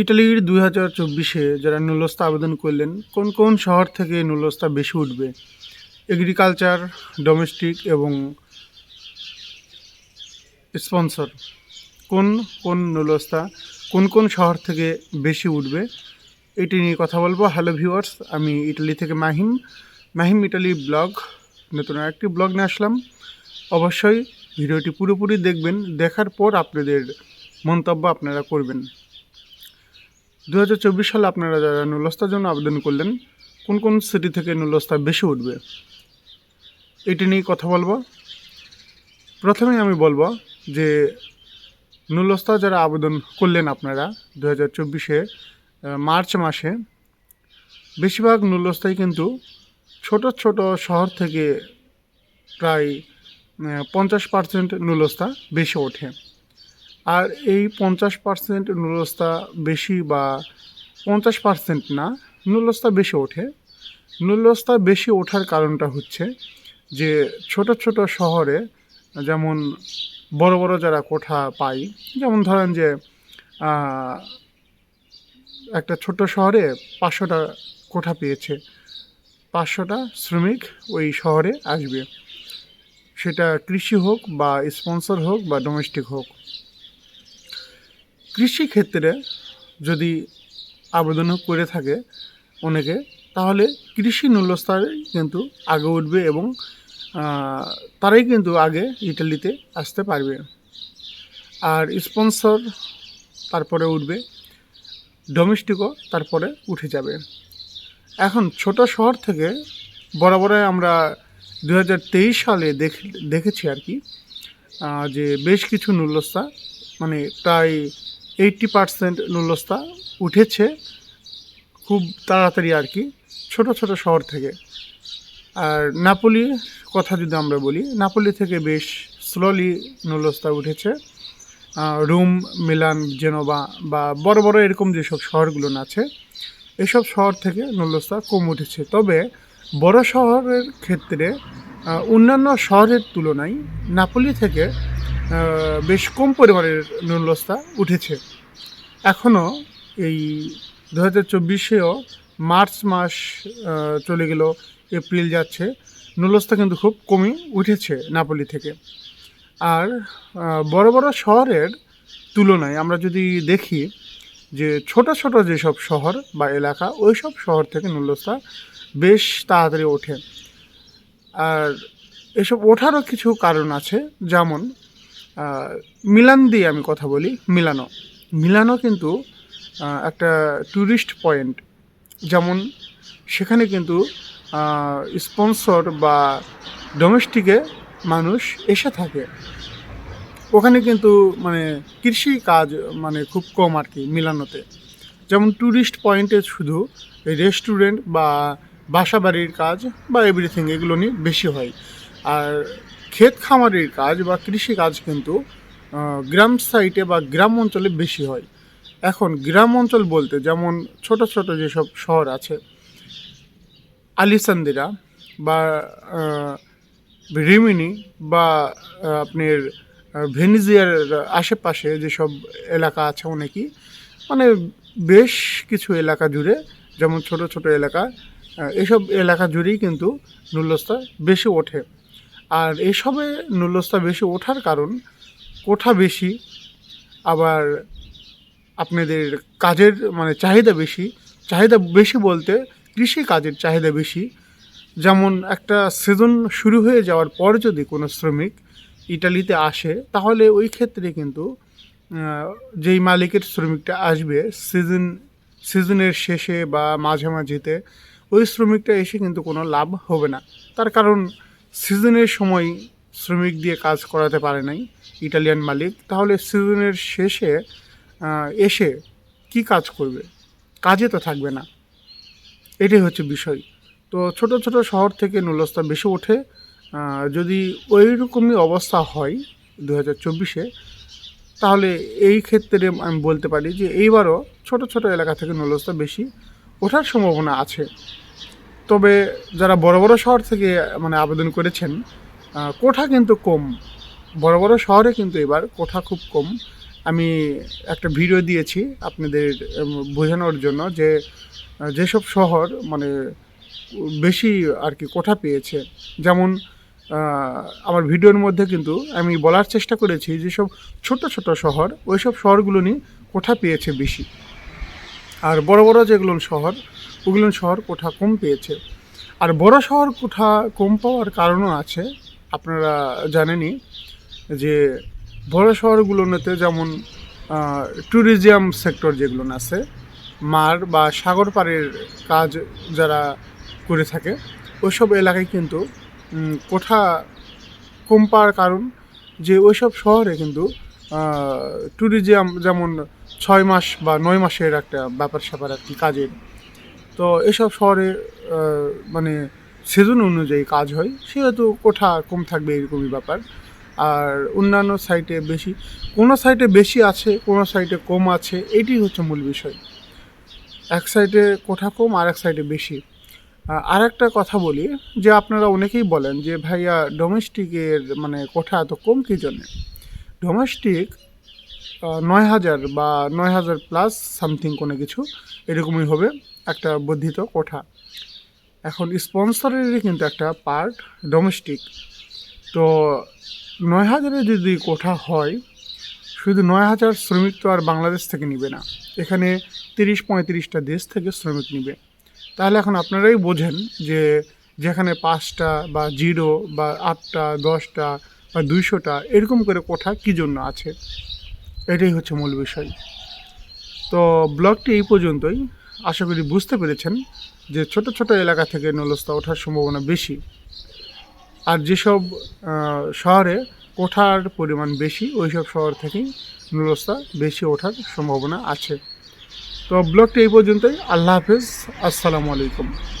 ইটালির দুই হাজার চব্বিশে যারা নুলস্তা আবেদন করলেন, কোন কোন শহর থেকে নুলস্তা বেশি উঠবে? এগ্রিকালচার ডোমেস্টিক এবং স্পন্সর কোন কোন নুলস্তা কোন কোন শহর থেকে বেশি উঠবে? এটি নিয়ে কথা বলব। হ্যালো ভিউয়ার্স আমি ইটালি থেকে মাহিম। Mahim Italy blog. নতুন একটি ব্লগ নিয়ে আসলাম। অবশ্যই ভিডিওটি পুরোপুরি দেখবেন। দেখার পর আপনাদের মন্তব্য আপনারা করবেন। দু হাজার চব্বিশ সালে আপনারা যারা নুলস্তার জন্য আবেদন করলেন, কোন কোন সিটি থেকে নুলস্তা বেশি উঠবে? এটি নিয়ে কথা বলব। প্রথমে আমি বলব যে নুলস্তা যারা আবেদন করলেন আপনারা দু হাজার চব্বিশে মার্চ মাসে, বেশিরভাগ নুলস্তাই কিন্তু ছোট ছোট শহর থেকে প্রায় পঞ্চাশ পার্সেন্ট নুলস্তা বেশি ওঠে। আর এই পঞ্চাশ পার্সেন্ট নুলস্তা বেশি বা পঞ্চাশ পার্সেন্ট না নুলস্তা বেশি ওঠে। নুলস্তা বেশি ওঠার কারণটা হচ্ছে যে ছোট ছোট শহরে যেমন বড় বড় যারা কোঠা পায়, যেমন ধরেন যে একটা ছোট শহরে পাঁচশোটা কোঠা পেয়েছে, পাঁচশোটা শ্রমিক ওই শহরে আসবে। সেটা কৃষি হোক বা স্পন্সর হোক বা ডোমেস্টিক হোক। কৃষি ক্ষেত্রে যদি আবেদন করে থাকে অনেকে, তাহলে কৃষি মূল্যস্তরে কিন্তু আগে উঠবে এবং তারাই কিন্তু আগে ইটালিতে আসতে পারবে। আর স্পন্সর তারপরে উঠবে ডোমেস্টিকও তারপরে উঠে যাবে। এখন ছোট শহর থেকে বরাবরে আমরা দু হাজার তেইশ সালে দেখ, দেখেছি আর কি যে বেশ কিছু নুল্যস্তা মানে প্রায় এইটটি পার্সেন্ট নুল্যস্তা উঠেছে খুব তাড়াতাড়ি আর কি, ছোট ছোট শহর থেকে। আর নাপোলি কথা যদি আমরা বলি, নাপোলি থেকে বেশ স্লোলি নুল্যস্তা উঠেছে। রোম, মিলান জেনোবা বা বড় বড় এরকম যেসব শহরগুলো আছে, এসব শহর থেকে নুল্যস্তা কম উঠেছে। তবে বড় শহরের ক্ষেত্রে অন্যান্য শহরের তুলনায় নাপোলি থেকে বেশ কম পরিমাণের নুল্যস্তা উঠেছে। এখনও এই দু হাজার চব্বিশেও মার্চ মাস চলে গেল, এপ্রিল যাচ্ছে। নুলস্তা কিন্তু খুব কমই উঠেছে নাপোলি থেকে। আর বড় বড় শহরের তুলনায় আমরা যদি দেখি যে ছোট ছোট যেসব শহর বা এলাকা ওই সব শহর থেকে নুলস্তা বেশ তাড়াতাড়ি ওঠে। আর এসব ওঠারও কিছু কারণ আছে, যেমন মিলান দিয়ে আমি কথা বলি, মিলানো। মিলানো কিন্তু একটা ট্যুরিস্ট পয়েন্ট যেমন সেখানে কিন্তু স্পন্সর বা ডোমেস্টিকে মানুষ এসে থাকে। ওখানে কিন্তু মানে কৃষি কাজ মানে খুব কম আর কি মিলানোতে। যেমন ট্যুরিস্ট পয়েন্টে শুধু রেস্টুরেন্ট বা বাসা বাড়ির কাজ বা এভরিথিং এগুলো নিয়ে বেশি হয়। আর ক্ষেত খামারের কাজ বা কৃষি কাজ কিন্তু গ্রাম সাইটে বা গ্রাম অঞ্চলে বেশি হয়। এখন গ্রাম অঞ্চল বলতে যেমন ছোট ছোট যেসব শহর আছে, আলিসান্দিরা বা রিমিনি বা আপনার ভেনিজিয়ার আশেপাশে যেসব এলাকা আছে অনেকই মানে বেশ কিছু এলাকা জুড়ে যেমন ছোট ছোট এলাকা এসব এলাকা জুড়েই কিন্তু নুল্যস্তা বেশি ওঠে। আর এসবে নুল্যস্তা বেশি ওঠার কারণ কোঠা বেশি, আবার আপনাদের কাজের মানে চাহিদা বেশি। চাহিদা বেশি বলতে কৃষি কাজের চাহিদা বেশি। যেমন একটা সিজন শুরু হয়ে যাওয়ার পর যদি কোনো শ্রমিক ইটালিতে আসে, তাহলে ওই ক্ষেত্রে কিন্তু যেই মালিকের শ্রমিকটা আসবে সিজন সিজনের শেষে বা মাঝামাঝিতে, ওই শ্রমিকটা এসে কিন্তু কোনো লাভ হবে না। তার কারণ সিজনের সময় শ্রমিক দিয়ে কাজ করাতে পারে নাই, ইটালিয়ান মালিক, তাহলে সিজনের শেষে এসে কি কাজ করবে? কাজে তো থাকবে না। এটাই হচ্ছে বিষয়। তো ছোট ছোট শহর থেকে নুলস্তা বেশি ওঠে। যদি ওই রকমই অবস্থা হয় দু হাজার চব্বিশে, তাহলে এই ক্ষেত্রে আমি বলতে পারি যে এইবারও ছোট ছোট এলাকা থেকে নুলস্তা বেশি ওঠার সম্ভাবনা আছে। তবে যারা বড় বড় শহর থেকে মানে আবেদন করেছেন কোঠা কিন্তু কম। বড় বড় শহরে কিন্তু এবার কোঠা খুব কম। আমি একটা ভিডিও দিয়েছি আপনাদের বোঝানোর জন্য যে যেসব শহর মানে বেশি আর কি কোঠা পেয়েছে। যেমন আমার ভিডিওর মধ্যে কিন্তু আমি বলার চেষ্টা করেছি যেসব ছোট ছোট শহর, ওইসব শহরগুলো নিয়ে কোঠা পেয়েছে বেশি। আর বড় বড় যেগুলো শহর, ওগুলো শহর কোঠা কম পেয়েছে। আর বড় শহর কোঠা কম পাওয়ার কারণও আছে। আপনারা জানেনই যে বড় শহরগুলোতে যেমন ট্যুরিজম সেক্টর যেগুলো আছে, মার বা সাগর পাড়ের কাজ যারা করে থাকে, ওইসব এলাকায় কিন্তু কোঠা কম পাওয়ার কারণ যে ওইসব শহরে কিন্তু ট্যুরিজম যেমন ছয় মাস বা নয় মাসের একটা ব্যাপার স্যাপার আর কি কাজের। তো এসব শহরে মানে সিজন অনুযায়ী কাজ হয়। সেহেতু কোঠা কম থাকবে এরকমই ব্যাপার। আর অন্যান্য সাইটে বেশি, কোনো সাইটে বেশি আছে, কোনো সাইটে কম আছে, এটি হচ্ছে মূল বিষয়। এক সাইডে কোঠা কম আর এক সাইডে বেশি। আর একটা কথা বলি, যে আপনারা অনেকেই বলেন যে, ভাইয়া ডোমেস্টিকের মানে কোঠা এত কম কী জন্যে? ডোমেস্টিক নয় হাজার বা নয় হাজার প্লাস সামথিং কোনো কিছু এরকমই হবে, একটা বর্ধিত কোঠা। এখন স্পন্সরেরই কিন্তু একটা পার্ট ডোমেস্টিক তো নয় হাজারে যদি কোঠা হয়, শুধু নয় হাজার শ্রমিক তো আর বাংলাদেশ থেকে নিবে না। এখানে তিরিশ পঁয়ত্রিশটা দেশ থেকে শ্রমিক নিবে। তাহলে এখন আপনারাই বোঝেন যে যেখানে পাঁচটা বা জিরো বা আটটা, দশটা বা দুইশোটা, এরকম করে কোঠা কী জন্য আছে? এটাই হচ্ছে মূল বিষয়। তো ব্লগটি এই পর্যন্তই। আশা করি বুঝতে পেরেছেন যে ছোট ছোট এলাকা থেকে নলস্তা ওঠার সম্ভাবনা বেশি। আর যেসব শহরে ওঠার পরিমাণ বেশি, ওইসব শহর থেকেই নলস্তা বেশি ওঠার সম্ভাবনা আছে। তো ব্লগটি এই পর্যন্তই। আল্লাহ হাফেজ। আসসালামু আলাইকুম।